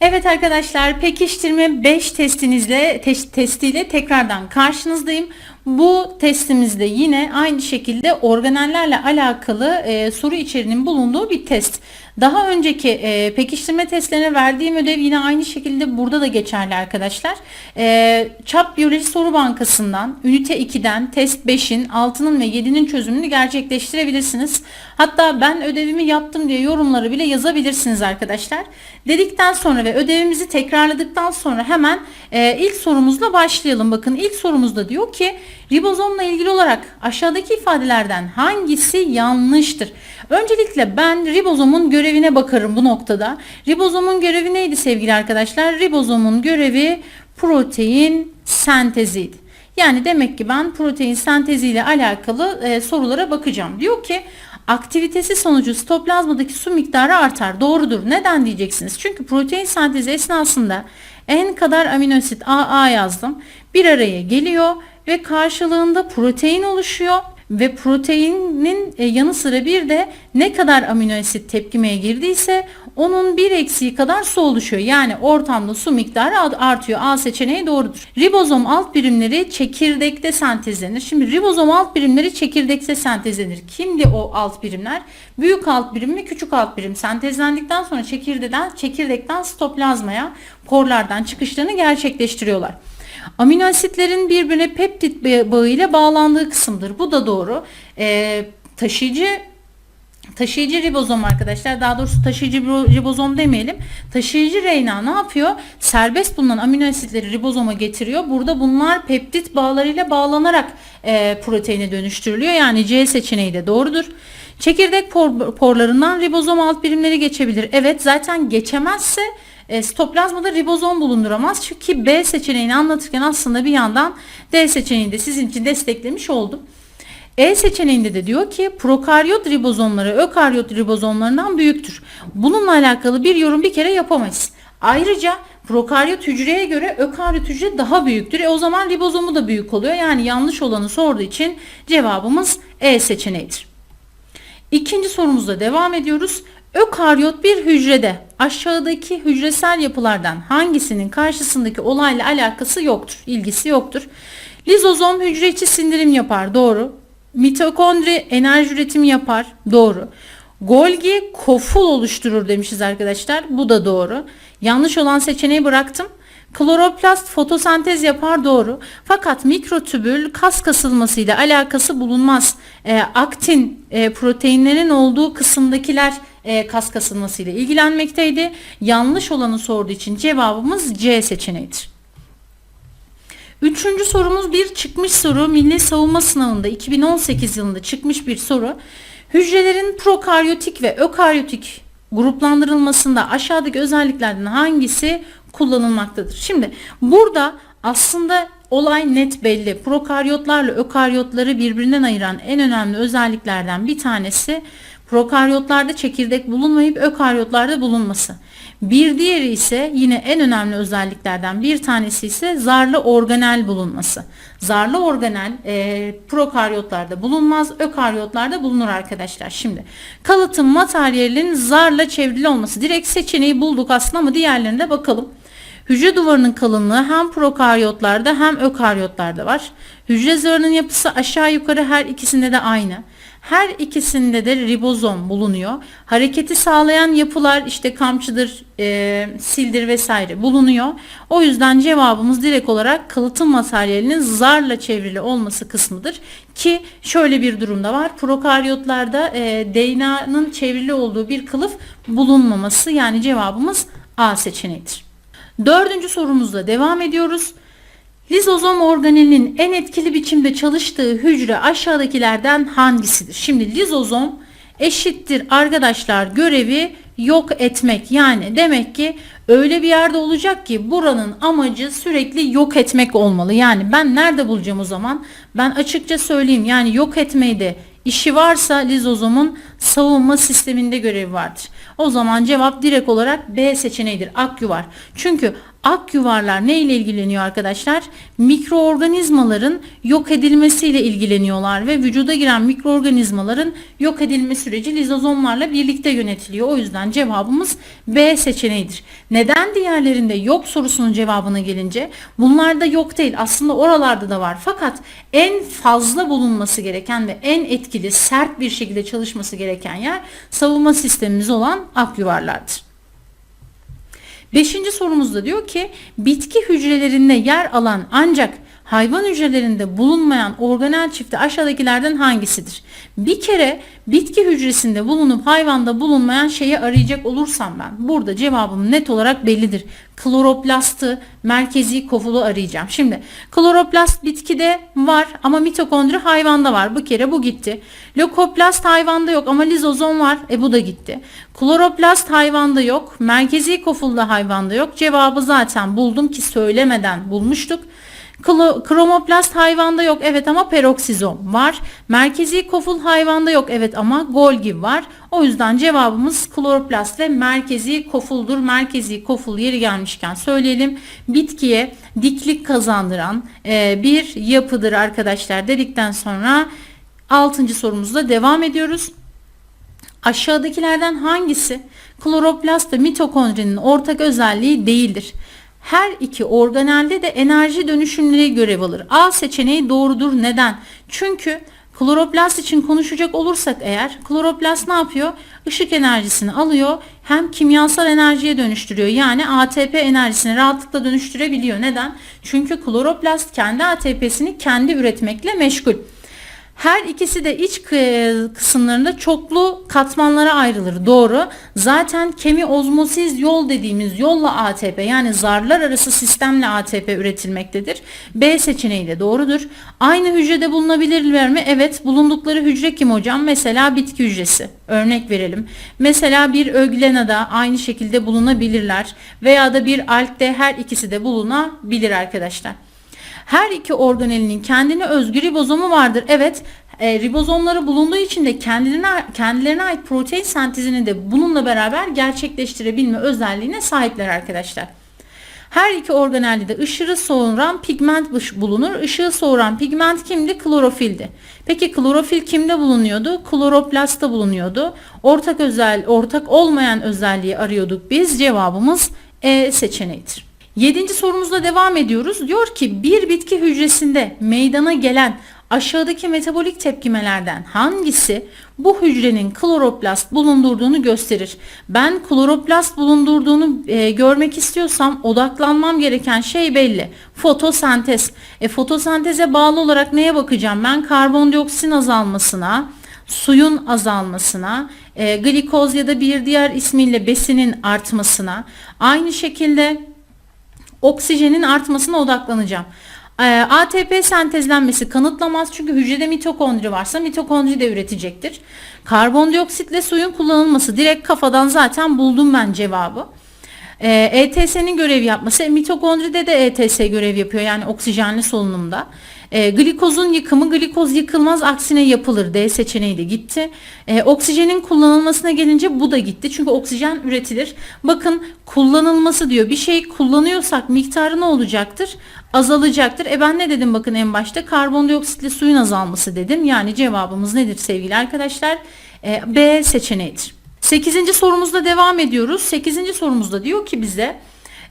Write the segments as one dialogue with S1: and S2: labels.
S1: Evet arkadaşlar pekiştirme 5 testinizle te- testiyle tekrardan karşınızdayım. Bu testimizde yine aynı şekilde organellerle alakalı e, soru içeriğinin bulunduğu bir test. Daha önceki e, pekiştirme testlerine verdiğim ödev yine aynı şekilde burada da geçerli arkadaşlar. E, Çap Biyoloji Soru Bankası'ndan ünite 2'den test 5'in 6'nın ve 7'nin çözümünü gerçekleştirebilirsiniz. Hatta ben ödevimi yaptım diye yorumları bile yazabilirsiniz arkadaşlar. Dedikten sonra ve ödevimizi tekrarladıktan sonra hemen e, ilk sorumuzla başlayalım. Bakın ilk sorumuzda diyor ki ribozomla ilgili olarak aşağıdaki ifadelerden hangisi yanlıştır? Öncelikle ben ribozomun görevine bakarım bu noktada. Ribozomun görevi neydi sevgili arkadaşlar? Ribozomun görevi protein senteziydi. Yani demek ki ben protein senteziyle alakalı e, sorulara bakacağım. Diyor ki aktivitesi sonucu sitoplazmadaki su miktarı artar. Doğrudur. Neden diyeceksiniz? Çünkü protein sentezi esnasında en kadar amino asit AA yazdım. Bir araya geliyor ve karşılığında protein oluşuyor ve proteinin e, yanı sıra bir de ne kadar amino asit tepkimeye girdiyse onun bir eksiği kadar su oluşuyor. Yani ortamda su miktarı artıyor. A seçeneği doğrudur. Ribozom alt birimleri çekirdekte sentezlenir. Şimdi ribozom alt birimleri çekirdekte sentezlenir. Kimdi o alt birimler? Büyük alt birim ve küçük alt birim sentezlendikten sonra çekirdekten, çekirdekten stoplazmaya porlardan çıkışlarını gerçekleştiriyorlar. Amino asitlerin birbirine peptit bağıyla bağlandığı kısımdır. Bu da doğru. Ee, taşıyıcı Taşıyıcı ribozom arkadaşlar daha doğrusu taşıyıcı ribozom demeyelim. Taşıyıcı RNA ne yapıyor? Serbest bulunan amino asitleri ribozoma getiriyor. Burada bunlar peptit bağlarıyla bağlanarak e, proteine dönüştürülüyor. Yani C seçeneği de doğrudur. Çekirdek por, porlarından ribozom alt birimleri geçebilir. Evet zaten geçemezse e, stoplazmada ribozom bulunduramaz. Çünkü B seçeneğini anlatırken aslında bir yandan D seçeneğini de sizin için desteklemiş oldum. E seçeneğinde de diyor ki prokaryot ribozomları ökaryot ribozomlarından büyüktür. Bununla alakalı bir yorum bir kere yapamayız. Ayrıca prokaryot hücreye göre ökaryot hücre daha büyüktür. E o zaman ribozomu da büyük oluyor. Yani yanlış olanı sorduğu için cevabımız E seçeneğidir. İkinci sorumuzda devam ediyoruz. Ökaryot bir hücrede aşağıdaki hücresel yapılardan hangisinin karşısındaki olayla alakası yoktur, ilgisi yoktur. Lizozom hücre içi sindirim yapar, doğru. Mitokondri enerji üretimi yapar, doğru. Golgi koful oluşturur demişiz arkadaşlar, bu da doğru. Yanlış olan seçeneği bıraktım. Kloroplast fotosentez yapar doğru. Fakat mikrotübül kas kasılmasıyla alakası bulunmaz. E, aktin e, proteinlerin olduğu kısımdakiler e, kas kasılmasıyla ilgilenmekteydi. Yanlış olanı sorduğu için cevabımız C seçeneğidir. Üçüncü sorumuz bir çıkmış soru. Milli Savunma Sınavı'nda 2018 yılında çıkmış bir soru. Hücrelerin prokaryotik ve ökaryotik gruplandırılmasında aşağıdaki özelliklerden hangisi kullanılmaktadır? Şimdi burada aslında olay net belli. Prokaryotlarla ökaryotları birbirinden ayıran en önemli özelliklerden bir tanesi prokaryotlarda çekirdek bulunmayıp ökaryotlarda bulunması. Bir diğeri ise yine en önemli özelliklerden bir tanesi ise zarlı organel bulunması. Zarlı organel e, prokaryotlarda bulunmaz, ökaryotlarda bulunur arkadaşlar. Şimdi kalıtım materyalinin zarla çevrili olması. Direkt seçeneği bulduk aslında ama diğerlerine bakalım. Hücre duvarının kalınlığı hem prokaryotlarda hem ökaryotlarda var. Hücre zarının yapısı aşağı yukarı her ikisinde de aynı. Her ikisinde de ribozom bulunuyor. Hareketi sağlayan yapılar işte kamçıdır, e, sildir vesaire bulunuyor. O yüzden cevabımız direkt olarak kalıtım materyalinin zarla çevrili olması kısmıdır. Ki şöyle bir durumda var. Prokaryotlarda e, DNA'nın çevrili olduğu bir kılıf bulunmaması yani cevabımız A seçeneğidir. Dördüncü sorumuzla devam ediyoruz. Lizozom organelinin en etkili biçimde çalıştığı hücre aşağıdakilerden hangisidir? Şimdi lizozom eşittir arkadaşlar görevi yok etmek. Yani demek ki öyle bir yerde olacak ki buranın amacı sürekli yok etmek olmalı. Yani ben nerede bulacağım o zaman? Ben açıkça söyleyeyim yani yok etmeyi de işi varsa lizozomun savunma sisteminde görevi vardır. O zaman cevap direkt olarak B seçeneğidir. Akyu var. Çünkü Ak yuvarlar ne ile ilgileniyor arkadaşlar? Mikroorganizmaların yok edilmesiyle ilgileniyorlar ve vücuda giren mikroorganizmaların yok edilme süreci lizozomlarla birlikte yönetiliyor. O yüzden cevabımız B seçeneğidir. Neden diğerlerinde yok sorusunun cevabına gelince bunlarda yok değil aslında oralarda da var. Fakat en fazla bulunması gereken ve en etkili sert bir şekilde çalışması gereken yer savunma sistemimiz olan ak yuvarlardır. Beşinci sorumuzda diyor ki bitki hücrelerinde yer alan ancak hayvan hücrelerinde bulunmayan organel çifti aşağıdakilerden hangisidir? Bir kere bitki hücresinde bulunup hayvanda bulunmayan şeyi arayacak olursam ben burada cevabım net olarak bellidir. Kloroplastı, merkezi kofulu arayacağım. Şimdi kloroplast bitkide var ama mitokondri hayvanda var. Bu kere bu gitti. Lökoplast hayvanda yok ama lizozom var. E bu da gitti. Kloroplast hayvanda yok. Merkezi koful da hayvanda yok. Cevabı zaten buldum ki söylemeden bulmuştuk. Kromoplast hayvanda yok evet ama peroksizom var. Merkezi koful hayvanda yok evet ama Golgi var. O yüzden cevabımız kloroplast ve merkezi kofuldur. Merkezi koful yeri gelmişken söyleyelim. Bitkiye diklik kazandıran e, bir yapıdır arkadaşlar dedikten sonra 6. sorumuzda devam ediyoruz. Aşağıdakilerden hangisi kloroplast ve mitokondrinin ortak özelliği değildir? Her iki organelde de enerji dönüşümleri görev alır. A seçeneği doğrudur. Neden? Çünkü kloroplast için konuşacak olursak eğer kloroplast ne yapıyor? Işık enerjisini alıyor hem kimyasal enerjiye dönüştürüyor. Yani ATP enerjisini rahatlıkla dönüştürebiliyor. Neden? Çünkü kloroplast kendi ATP'sini kendi üretmekle meşgul. Her ikisi de iç kı- kısımlarında çoklu katmanlara ayrılır. Doğru. Zaten kemi ozmosis yol dediğimiz yolla ATP yani zarlar arası sistemle ATP üretilmektedir. B seçeneği de doğrudur. Aynı hücrede bulunabilirler mi? Evet. Bulundukları hücre kim hocam? Mesela bitki hücresi. Örnek verelim. Mesela bir öglenada aynı şekilde bulunabilirler veya da bir algde her ikisi de bulunabilir arkadaşlar. Her iki organelinin kendine özgü ribozomu vardır. Evet, e, ribozomları bulunduğu için de kendilerine, kendilerine ait protein sentezini de bununla beraber gerçekleştirebilme özelliğine sahipler arkadaşlar. Her iki organelde de ışığı soğuran pigment bulunur. Işığı soğuran pigment kimdi? Klorofildi. Peki klorofil kimde bulunuyordu? Kloroplastta bulunuyordu. Ortak özel, ortak olmayan özelliği arıyorduk biz. Cevabımız E seçeneğidir. Yedinci sorumuzla devam ediyoruz. Diyor ki bir bitki hücresinde meydana gelen aşağıdaki metabolik tepkimelerden hangisi bu hücrenin kloroplast bulundurduğunu gösterir? Ben kloroplast bulundurduğunu e, görmek istiyorsam odaklanmam gereken şey belli. Fotosentez. E, fotosenteze bağlı olarak neye bakacağım? Ben karbondioksitin azalmasına, suyun azalmasına, e, glikoz ya da bir diğer ismiyle besinin artmasına, aynı şekilde oksijenin artmasına odaklanacağım. Ee, ATP sentezlenmesi kanıtlamaz çünkü hücrede mitokondri varsa mitokondri de üretecektir. Karbondioksitle suyun kullanılması direkt kafadan zaten buldum ben cevabı. Ee, ETS'nin görev yapması e, mitokondride de ETS görev yapıyor yani oksijenli solunumda. E, glikozun yıkımı glikoz yıkılmaz aksine yapılır. D seçeneği de gitti. E, oksijenin kullanılmasına gelince bu da gitti. Çünkü oksijen üretilir. Bakın kullanılması diyor. Bir şey kullanıyorsak miktarı ne olacaktır? Azalacaktır. E ben ne dedim bakın en başta? Karbondioksitle suyun azalması dedim. Yani cevabımız nedir sevgili arkadaşlar? E, B seçeneğidir. 8. sorumuzda devam ediyoruz. 8. sorumuzda diyor ki bize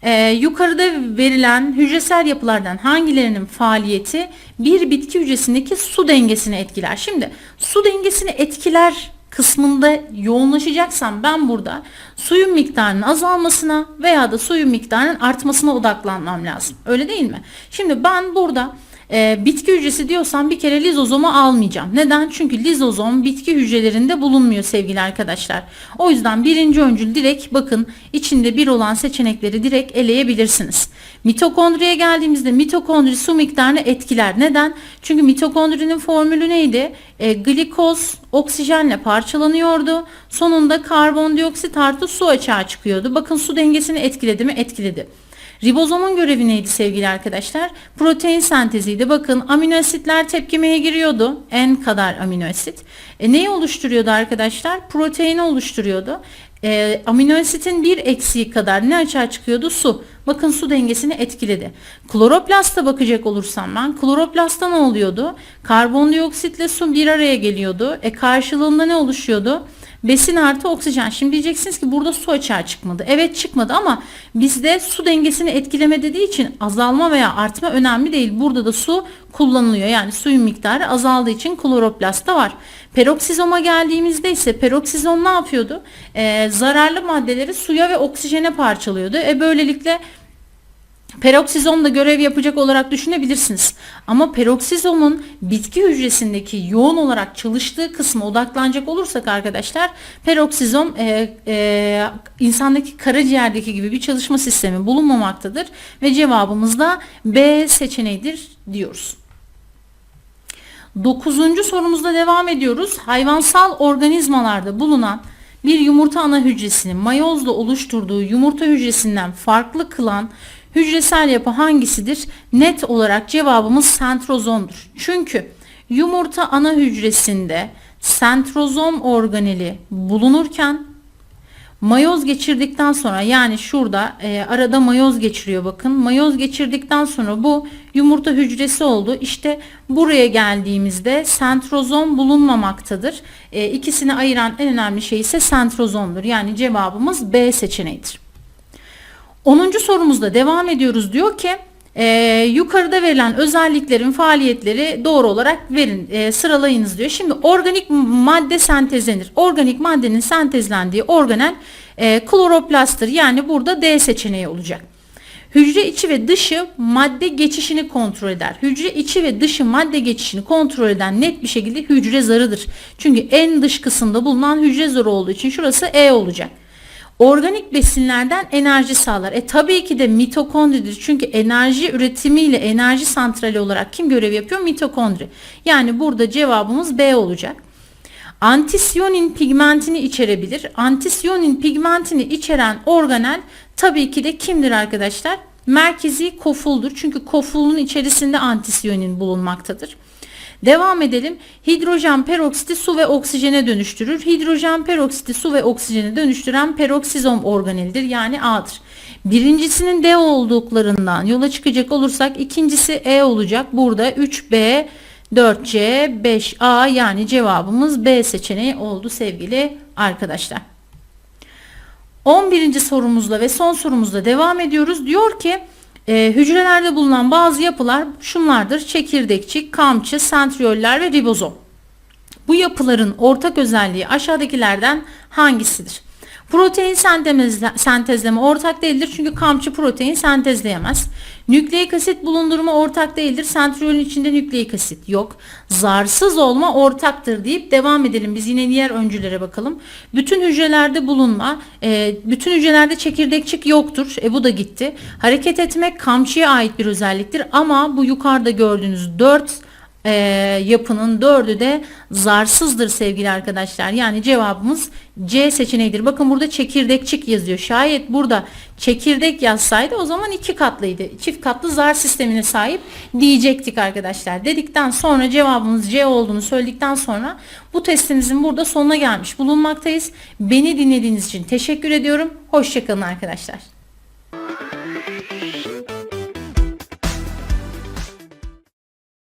S1: ee, yukarıda verilen hücresel yapılardan hangilerinin faaliyeti bir bitki hücresindeki su dengesini etkiler? Şimdi su dengesini etkiler kısmında yoğunlaşacaksam ben burada suyun miktarının azalmasına veya da suyun miktarının artmasına odaklanmam lazım. Öyle değil mi? Şimdi ben burada e, bitki hücresi diyorsam bir kere lizozomu almayacağım. Neden? Çünkü lizozom bitki hücrelerinde bulunmuyor sevgili arkadaşlar. O yüzden birinci öncül direkt bakın içinde bir olan seçenekleri direkt eleyebilirsiniz. Mitokondriye geldiğimizde mitokondri su miktarını etkiler. Neden? Çünkü mitokondrinin formülü neydi? E, glikoz oksijenle parçalanıyordu. Sonunda karbondioksit artı su açığa çıkıyordu. Bakın su dengesini etkiledi mi? Etkiledi. Ribozomun görevi neydi sevgili arkadaşlar? Protein senteziydi. Bakın amino asitler tepkimeye giriyordu. En kadar amino asit. E, neyi oluşturuyordu arkadaşlar? Proteini oluşturuyordu. e, amino asitin bir eksiği kadar ne açığa çıkıyordu? Su. Bakın su dengesini etkiledi. Kloroplasta bakacak olursam ben kloroplastta ne oluyordu? Karbondioksitle su bir araya geliyordu. E karşılığında ne oluşuyordu? Besin artı oksijen. Şimdi diyeceksiniz ki burada su açığa çıkmadı. Evet çıkmadı ama bizde su dengesini etkileme dediği için azalma veya artma önemli değil. Burada da su kullanılıyor. Yani suyun miktarı azaldığı için kloroplastta var. Peroksizoma geldiğimizde ise peroksizom ne yapıyordu? Ee, zararlı maddeleri suya ve oksijene parçalıyordu. E böylelikle Peroksizom da görev yapacak olarak düşünebilirsiniz. Ama peroksizomun bitki hücresindeki yoğun olarak çalıştığı kısma odaklanacak olursak arkadaşlar peroksizom e, e, insandaki karaciğerdeki gibi bir çalışma sistemi bulunmamaktadır ve cevabımız da B seçeneğidir diyoruz. Dokuzuncu sorumuzda devam ediyoruz. Hayvansal organizmalarda bulunan bir yumurta ana hücresinin mayozla oluşturduğu yumurta hücresinden farklı kılan hücresel yapı hangisidir? Net olarak cevabımız sentrozomdur. Çünkü yumurta ana hücresinde sentrozom organeli bulunurken mayoz geçirdikten sonra yani şurada e, arada mayoz geçiriyor bakın. Mayoz geçirdikten sonra bu yumurta hücresi oldu. İşte buraya geldiğimizde sentrozom bulunmamaktadır. E, ikisini ayıran en önemli şey ise sentrozomdur. Yani cevabımız B seçeneğidir. 10. sorumuzda devam ediyoruz. Diyor ki e, yukarıda verilen özelliklerin faaliyetleri doğru olarak verin e, sıralayınız diyor. Şimdi organik madde sentezlenir. Organik maddenin sentezlendiği organel e, kloroplasttır. Yani burada D seçeneği olacak. Hücre içi ve dışı madde geçişini kontrol eder. Hücre içi ve dışı madde geçişini kontrol eden net bir şekilde hücre zarıdır. Çünkü en dış kısımda bulunan hücre zarı olduğu için şurası E olacak. Organik besinlerden enerji sağlar. E tabii ki de mitokondridir. Çünkü enerji üretimiyle enerji santrali olarak kim görev yapıyor? Mitokondri. Yani burada cevabımız B olacak. Antisiyonin pigmentini içerebilir. Antisiyonin pigmentini içeren organel tabii ki de kimdir arkadaşlar? Merkezi kofuldur. Çünkü kofulun içerisinde antisiyonin bulunmaktadır. Devam edelim. Hidrojen peroksiti su ve oksijene dönüştürür. Hidrojen peroksiti su ve oksijene dönüştüren peroksizom organelidir. Yani A'dır. Birincisinin D olduklarından yola çıkacak olursak ikincisi E olacak. Burada 3B, 4C, 5A yani cevabımız B seçeneği oldu sevgili arkadaşlar. 11. sorumuzla ve son sorumuzla devam ediyoruz. Diyor ki e, hücrelerde bulunan bazı yapılar şunlardır. Çekirdekçik, kamçı, sentriyoller ve ribozom. Bu yapıların ortak özelliği aşağıdakilerden hangisidir? Protein sentezleme, sentezleme ortak değildir çünkü kamçı protein sentezleyemez. Nükleik asit bulundurma ortak değildir. Sentriyolün içinde nükleik asit yok. Zarsız olma ortaktır deyip devam edelim. Biz yine diğer öncülere bakalım. Bütün hücrelerde bulunma, e, bütün hücrelerde çekirdekçik yoktur. E bu da gitti. Hareket etmek kamçıya ait bir özelliktir ama bu yukarıda gördüğünüz 4 e, yapının dördü de zarsızdır sevgili arkadaşlar. Yani cevabımız C seçeneğidir. Bakın burada çekirdekçik yazıyor. Şayet burada çekirdek yazsaydı o zaman iki katlıydı. Çift katlı zar sistemine sahip diyecektik arkadaşlar. Dedikten sonra cevabımız C olduğunu söyledikten sonra bu testimizin burada sonuna gelmiş bulunmaktayız. Beni dinlediğiniz için teşekkür ediyorum. Hoşçakalın arkadaşlar.